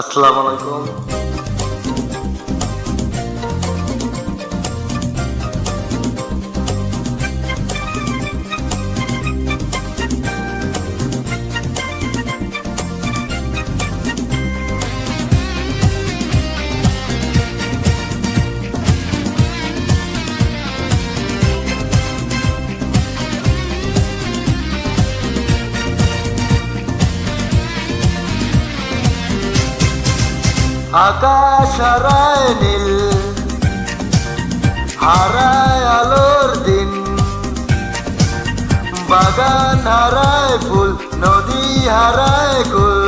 আসসালামু আলাইকুম। আকাশ হারায় নীল, হারায় আলোর দিন। বাগান হারায় ফুল, নদী হারায় কুল।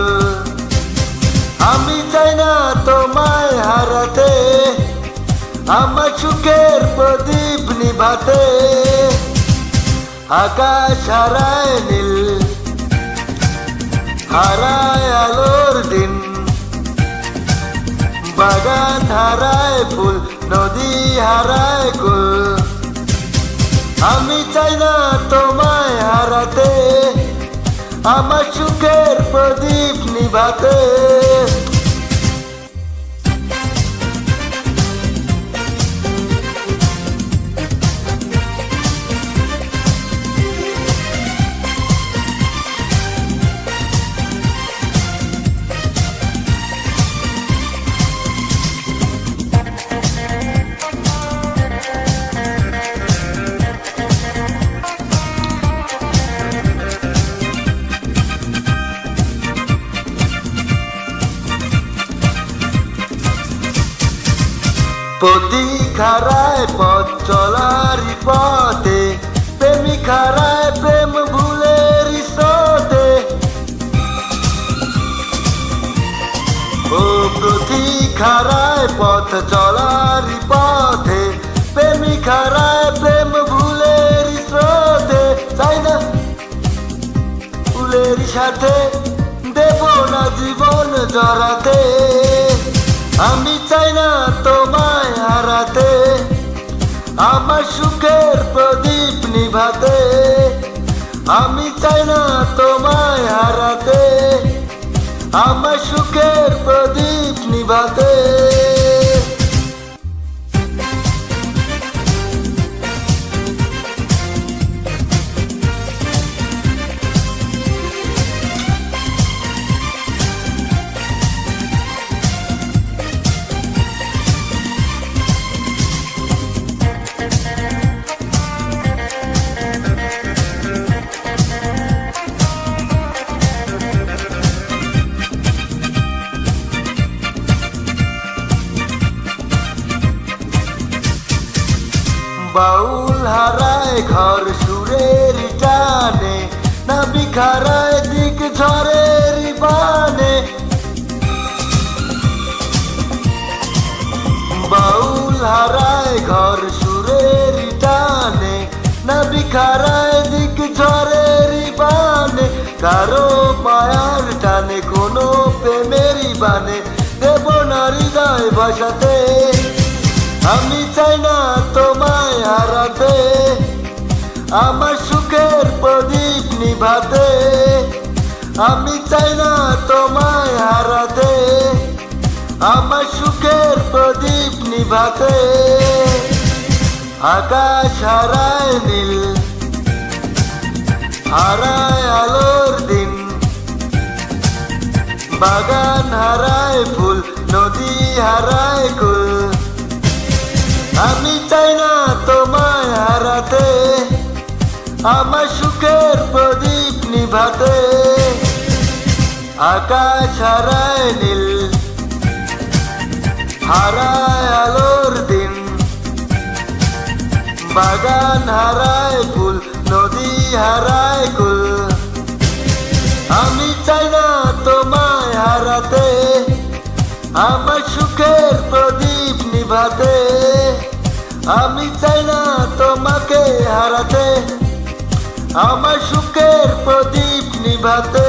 আমি চাই না তোমায় হারাতে, আমার সুখের প্রদীপ নিভাতে। আকাশ হারায় নীল, হারায় আলোর দিন। বাগান হারায় ফুল, নদী হারায় কুল। আমি চাই না তোমায় হারাতে, আমার সুখের প্রদীপ নিভাতে। প্রতীক হারায় পথ চলার পথে প্রেমিক হারায় প্রেম ভুলের স্রোতে। ও প্রতীক হারায় পথ চলার পথে প্রেমিক হারায় প্রেম ভুলের স্রোতে। চাই না? ফুলের সাথে দেব না জীবন জড়াতে। আমার সুখের প্রদীপ নিভাতে আমি চাই না তোমায় হারাতে আমার সুখের প্রদীপ নিভাতে। বাউল হারায় ঘর সুরের টানে নাবিক হারায় দিক ঝড়ের বানে। বাউল হারায় ঘর সুরের টানে নাবিক হারায় দিক ঝড়ের বানে। কারও মায়ার টানে, কোনো প্রেমেরই বানে। দেব না হৃদয় ভাষাতে আমি চাই না তোমায় হারাতে, আমার সুখের প্রদীপ নিভাতে। আমি চাই না তোমায় হারাতে, আমার সুখের প্রদীপ নিভাতে। আকাশ হারায় নীল, হারায় আলোর দিন। বাগান হারায় ফুল, নদী হারায় আমার সুখের প্রদীপ নিভাতে, আকাশ হারায় নীল, হারায় আলোর দিন, বাগান হারায় ফুল, নদী হারায় কুল। আমি চাই না তোমায় হারাতে, আমার সুখের প্রদীপ নিভাতে। আমি চাই না তোমাকে হারাতে আমার সুখের প্রদীপ নিভাতে।